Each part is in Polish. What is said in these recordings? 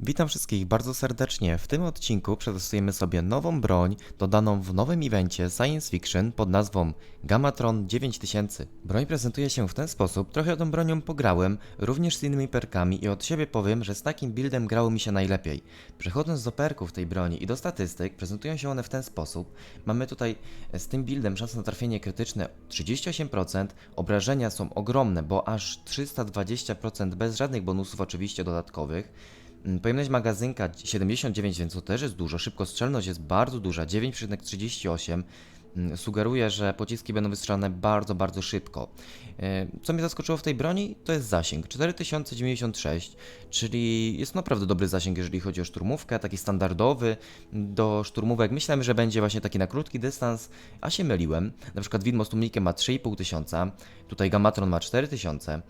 Witam wszystkich bardzo serdecznie. W tym odcinku przetestujemy sobie nową broń dodaną w nowym evencie Science Fiction pod nazwą Gamatron 9000. Broń prezentuje się w ten sposób, trochę tą bronią pograłem, również z innymi perkami i od siebie powiem, że z takim buildem grało mi się najlepiej. Przechodząc do perków tej broni i do statystyk, prezentują się one w ten sposób. Mamy tutaj e, z tym buildem szansę na trafienie krytyczne 38%, obrażenia są ogromne, bo aż 320% bez żadnych bonusów oczywiście dodatkowych. Mm, Pojemność magazynka 79, więc to też jest dużo. Szybkostrzelność jest bardzo duża, 9,38. Mm, Sugeruje, że pociski będą wystrzelane bardzo, bardzo szybko. E, Co mnie zaskoczyło w tej broni, to jest zasięg 4096, czyli jest naprawdę dobry zasięg, jeżeli chodzi o szturmówkę, taki standardowy do szturmówek. Myślałem, że będzie właśnie taki na krótki dystans, a się myliłem. Na przykład widmo z tłumikiem ma 3500, tutaj Gamatron ma 4000.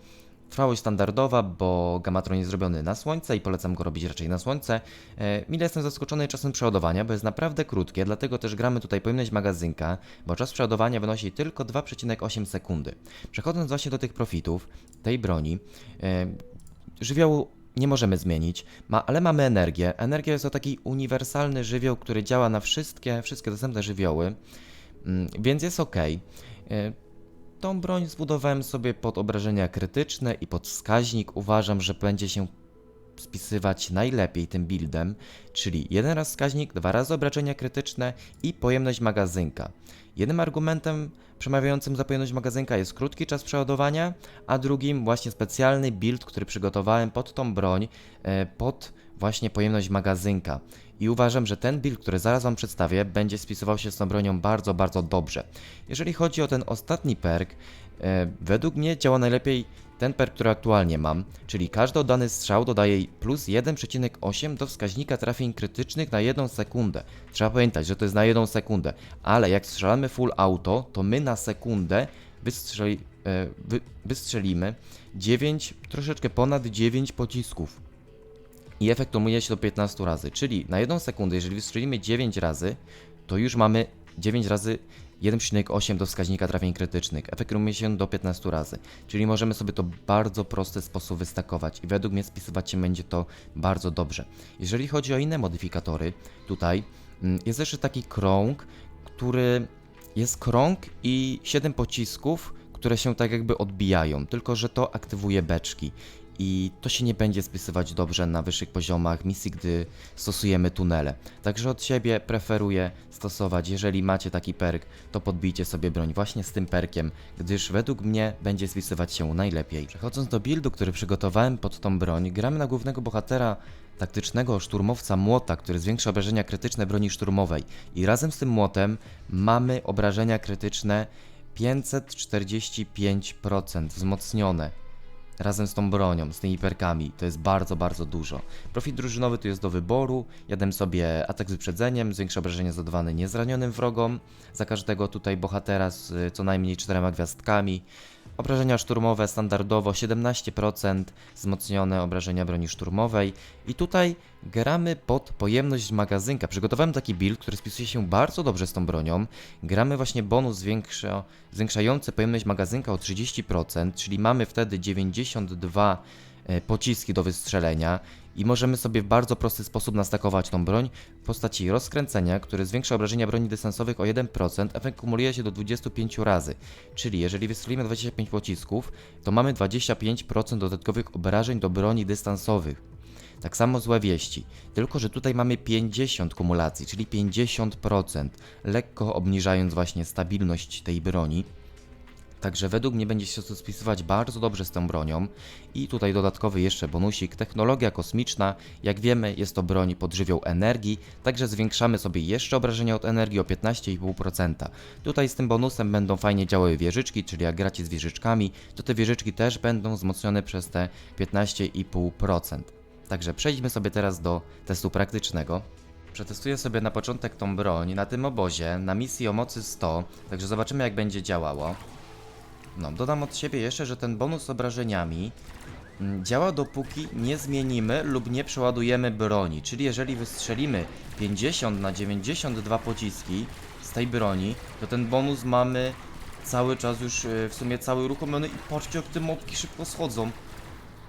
Trwałość standardowa, bo Gamatron jest zrobiony na słońce i polecam go robić raczej na słońce. E, Mile jestem zaskoczony czasem przeładowania, bo jest naprawdę krótkie, dlatego też gramy tutaj pojemność magazynka, bo czas przeładowania wynosi tylko 2,8 sekundy. Przechodząc właśnie do tych profitów tej broni, e, żywiołu nie możemy zmienić, ma, ale mamy energię. Energia jest to taki uniwersalny żywioł, który działa na wszystkie, wszystkie dostępne żywioły, mm, więc jest ok. Tą broń zbudowałem sobie pod obrażenia krytyczne i pod wskaźnik. Uważam, że będzie się spisywać najlepiej tym buildem, czyli jeden raz wskaźnik, dwa razy obrażenia krytyczne i pojemność magazynka. Jednym argumentem przemawiającym za pojemność magazynka jest krótki czas przeładowania, a drugim właśnie specjalny build, który przygotowałem pod tą broń, e, pod właśnie pojemność magazynka. I uważam, że ten build, który zaraz Wam przedstawię, będzie spisywał się z tą bronią bardzo, bardzo dobrze. Jeżeli chodzi o ten ostatni perk, e, według mnie działa najlepiej ten perk, który aktualnie mam, czyli każdy oddany strzał dodaje plus 1,8 do wskaźnika trafień krytycznych na 1 sekundę. Trzeba pamiętać, że to jest na 1 sekundę, ale jak strzelamy full auto, to my na sekundę wystrzeli, e, wy, wystrzelimy 9, troszeczkę ponad 9 pocisków i efekt umuje się do 15 razy, czyli na 1 sekundę, jeżeli wystrzelimy 9 razy, to już mamy 9 razy 1,8 do wskaźnika trafień krytycznych. Efekt umuje się do 15 razy, czyli możemy sobie to w bardzo prosty sposób wystakować i według mnie spisywać się będzie to bardzo dobrze. Jeżeli chodzi o inne modyfikatory, tutaj mm, jest jeszcze taki krąg, który jest krąg i 7 pocisków, które się tak jakby odbijają, tylko że to aktywuje beczki i to się nie będzie spisywać dobrze na wyższych poziomach misji, gdy stosujemy tunele. Także od siebie preferuję stosować, jeżeli macie taki perk, to podbijcie sobie broń właśnie z tym perkiem, gdyż według mnie będzie spisywać się najlepiej. Przechodząc do buildu, który przygotowałem pod tą broń, gramy na głównego bohatera taktycznego szturmowca młota, który zwiększa obrażenia krytyczne broni szturmowej i razem z tym młotem mamy obrażenia krytyczne 545% wzmocnione razem z tą bronią, z tymi perkami. To jest bardzo, bardzo dużo. Profit drużynowy tu jest do wyboru. Jadłem sobie atak z wyprzedzeniem, zwiększa obrażenia zadawane niezranionym wrogom. Za każdego tutaj bohatera z co najmniej czterema gwiazdkami. Obrażenia szturmowe standardowo 17%, wzmocnione obrażenia broni szturmowej. I tutaj gramy pod pojemność magazynka. Przygotowałem taki build, który spisuje się bardzo dobrze z tą bronią. Gramy właśnie bonus zwiększa, zwiększający pojemność magazynka o 30%, czyli mamy wtedy 92 e, pociski do wystrzelenia i możemy sobie w bardzo prosty sposób nastakować tą broń w postaci rozkręcenia, który zwiększa obrażenia broni dystansowych o 1%, efekt kumuluje się do 25 razy. Czyli jeżeli wystrzelimy 25 pocisków, to mamy 25% dodatkowych obrażeń do broni dystansowych. Tak samo złe wieści, tylko że tutaj mamy 50 kumulacji, czyli 50%, lekko obniżając właśnie stabilność tej broni. Także według mnie będzie się to spisywać bardzo dobrze z tą bronią. I tutaj dodatkowy jeszcze bonusik, technologia kosmiczna. Jak wiemy jest to broń pod energii, także zwiększamy sobie jeszcze obrażenia od energii o 15,5%. Tutaj z tym bonusem będą fajnie działały wieżyczki, czyli jak gracie z wieżyczkami, to te wieżyczki też będą wzmocnione przez te 15,5%. Także przejdźmy sobie teraz do testu praktycznego. Przetestuję sobie na początek tą broń na tym obozie, na misji o mocy 100, także zobaczymy jak będzie działało. No, dodam od siebie jeszcze, że ten bonus z obrażeniami mm, działa dopóki nie zmienimy lub nie przeładujemy broni. Czyli jeżeli wystrzelimy 50 na 92 pociski z tej broni, to ten bonus mamy cały czas już e, w sumie cały uruchomiony i patrzcie jak te mopki szybko schodzą.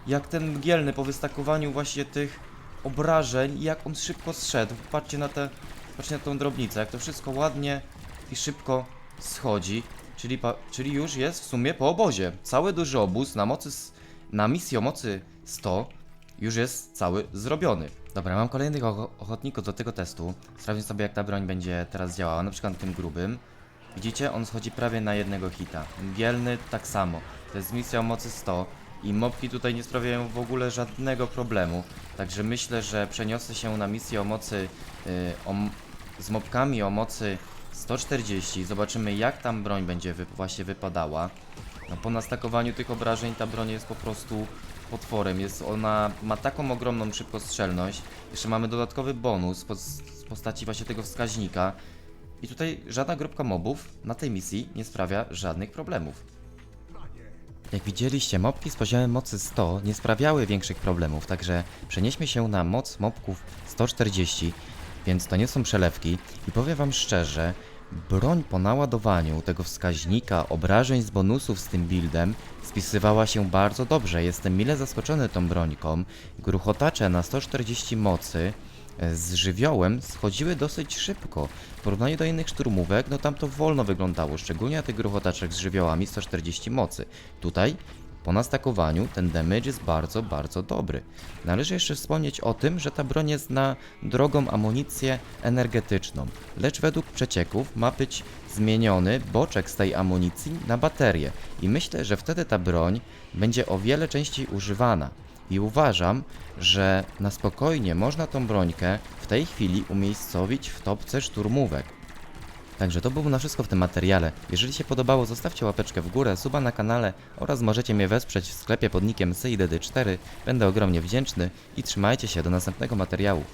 Jak ten mgielny po wystakowaniu właśnie tych obrażeń jak on szybko zszedł. Patrzcie na te, patrzcie na tą drobnicę, jak to wszystko ładnie i szybko schodzi. Czyli, czyli już jest w sumie po obozie. Cały duży obóz na mocy, na misji o mocy 100 już jest cały zrobiony. Dobra, mam kolejnych ocho- ochotników do tego testu. Sprawdźmy sobie jak ta broń będzie teraz działała, na przykład tym grubym. Widzicie, on schodzi prawie na jednego hita. Gielny tak samo. To jest misja o mocy 100 i mobki tutaj nie sprawiają w ogóle żadnego problemu. Także myślę, że przeniosę się na misję o mocy yy, o, z mobkami o mocy 140. Zobaczymy jak tam broń będzie wy właśnie wypadała. No, po nastakowaniu tych obrażeń ta broń jest po prostu potworem. Jest ona ma taką ogromną szybkostrzelność. Jeszcze mamy dodatkowy bonus po, z postaci właśnie tego wskaźnika. I tutaj żadna grupka mobów na tej misji nie sprawia żadnych problemów. Jak widzieliście, mobki z poziomem mocy 100 nie sprawiały większych problemów, także przenieśmy się na moc mobków 140, więc to nie są przelewki i powiem wam szczerze, broń po naładowaniu tego wskaźnika obrażeń z bonusów z tym buildem spisywała się bardzo dobrze. Jestem mile zaskoczony tą brońką. Gruchotacze na 140 mocy e, z żywiołem schodziły dosyć szybko. W porównaniu do innych szturmówek, no tam to wolno wyglądało, szczególnie na tych gruchotaczach z żywiołami 140 mocy. Tutaj po nastakowaniu ten damage jest bardzo, bardzo dobry. Należy jeszcze wspomnieć o tym, że ta broń jest na drogą amunicję energetyczną, lecz według przecieków ma być zmieniony boczek z tej amunicji na baterię i myślę, że wtedy ta broń będzie o wiele częściej używana. I uważam, że na spokojnie można tą brońkę w tej chwili umiejscowić w topce szturmówek. Także to było na wszystko w tym materiale. Jeżeli się podobało, zostawcie łapeczkę w górę, suba na kanale oraz możecie mnie wesprzeć w sklepie pod nickiem SYDD4. Będę ogromnie wdzięczny i trzymajcie się do następnego materiału.